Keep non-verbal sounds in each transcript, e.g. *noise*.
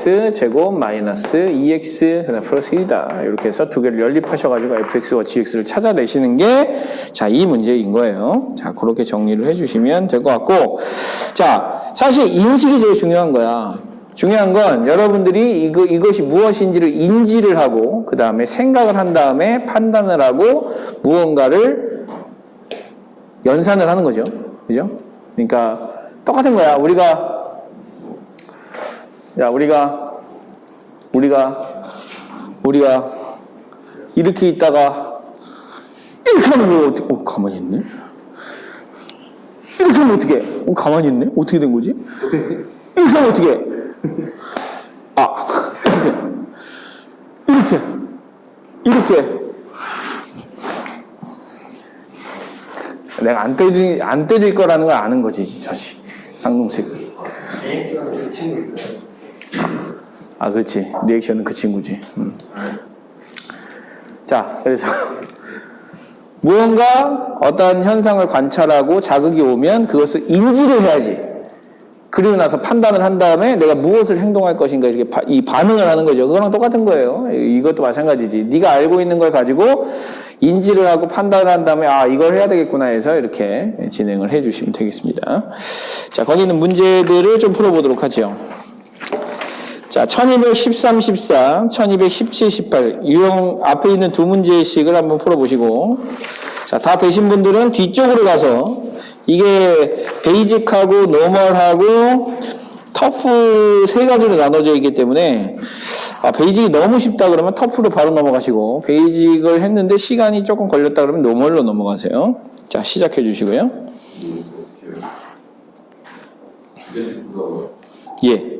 x 제곱 마이너스 2x 그다음 플러스 1이다. 이렇게 해서 두 개를 연립하셔가지고 fx와 gx를 찾아내시는 게 자 이 문제인 거예요. 자 그렇게 정리를 해주시면 될 것 같고 자 사실 인식이 제일 중요한 거야. 중요한 건 여러분들이 이거, 이것이 무엇인지를 인지를 하고 그 다음에 생각을 한 다음에 판단을 하고 무언가를 연산을 하는 거죠. 그죠? 그러니까 똑같은 거야. 우리가 야, 우리가 우리가 우리가 이렇게 있다가 이렇게 하면 뭐 어떻게 어, 가만히 있네. 이렇게 하면 어떻게? 어, 가만히 있네. 어떻게 된 거지? 이렇게 하면 어떻게? 아, 이렇게 이렇게 이렇게 내가 안 때릴 안 때릴 거라는 걸 아는 거지, 저지 쌍둥색은. AX라는 친구 있어요. 아, 그렇지. 리액션은 그 친구지. 음. 자, 그래서 *laughs* 무언가 어떤 현상을 관찰하고 자극이 오면 그것을 인지를 해야지. 그리고 나서 판단을 한 다음에 내가 무엇을 행동할 것인가 이렇게 바- 이 반응을 하는 거죠. 그거랑 똑같은 거예요. 이것도 마찬가지지. 네가 알고 있는 걸 가지고 인지를 하고 판단을 한 다음에 아 이걸 해야 되겠구나 해서 이렇게 진행을 해주시면 되겠습니다. 자 거기 있는 문제들을 좀 풀어보도록 하죠. 자, 1213, 14, 1217, 18. 유형 앞에 있는 두 문제씩을 한번 풀어보시고. 자, 다 되신 분들은 뒤쪽으로 가서 이게 베이직하고 노멀하고 터프 세 가지로 나눠져 있기 때문에 아, 베이직이 너무 쉽다 그러면 터프로 바로 넘어가시고 베이직을 했는데 시간이 조금 걸렸다 그러면 노멀로 넘어가세요. 자, 시작해 주시고요. 예.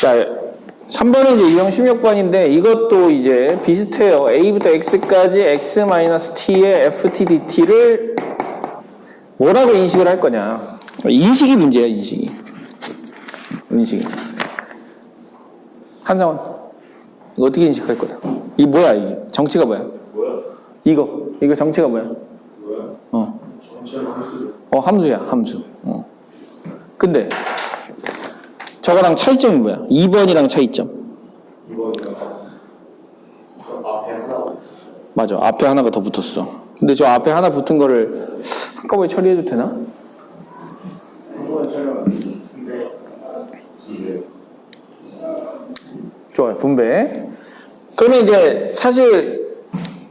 자, 3번은 이제 유형 16번인데 이것도 이제 비슷해요. a부터 x까지 x-t의 ft dt를 뭐라고 인식을 할 거냐. 인식이 문제야, 인식이. 인식이. 한상원. 이거 어떻게 인식할 거야? 이게 뭐야, 이게? 정치가 뭐야? 뭐야? 이거. 이거 정치가 뭐야? 뭐야? 어. 전체는 함수. 어, 함수야, 함수. 어. 근데 저거랑 차이점이 뭐야? 2번이랑 차이점. 맞아. 앞에 하나가 더 붙었어. 근데 저 앞에 하나 붙은 거를 한꺼번에 처리해도 되나? 좋아요. 분배. 그러면 이제 사실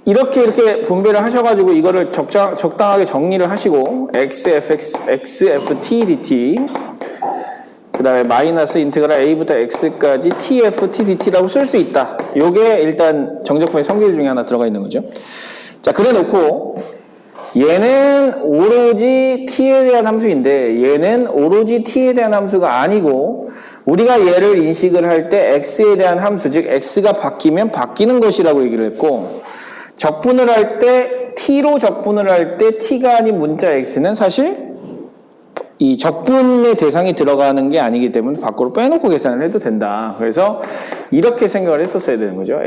이렇게 이렇게 분배를 하셔가지고 이거를 적당, 적당하게 정리를 하시고 xfx, xft dt 그 다음에 마이너스 인테그랄 a부터 x까지 tft dt라고 쓸 수 있다. 요게 일단 정적분의 성질 중에 하나 들어가 있는 거죠. 자, 그래 놓고 얘는 오로지 t에 대한 함수인데 얘는 오로지 t에 대한 함수가 아니고 우리가 얘를 인식을 할 때 x에 대한 함수 즉 x가 바뀌면 바뀌는 것이라고 얘기를 했고 적분을 할 때 t로 적분을 할 때 t가 아닌 문자 x는 사실 이 적분의 대상이 들어가는 게 아니기 때문에 밖으로 빼놓고 계산을 해도 된다. 그래서 이렇게 생각을 했었어야 되는 거죠.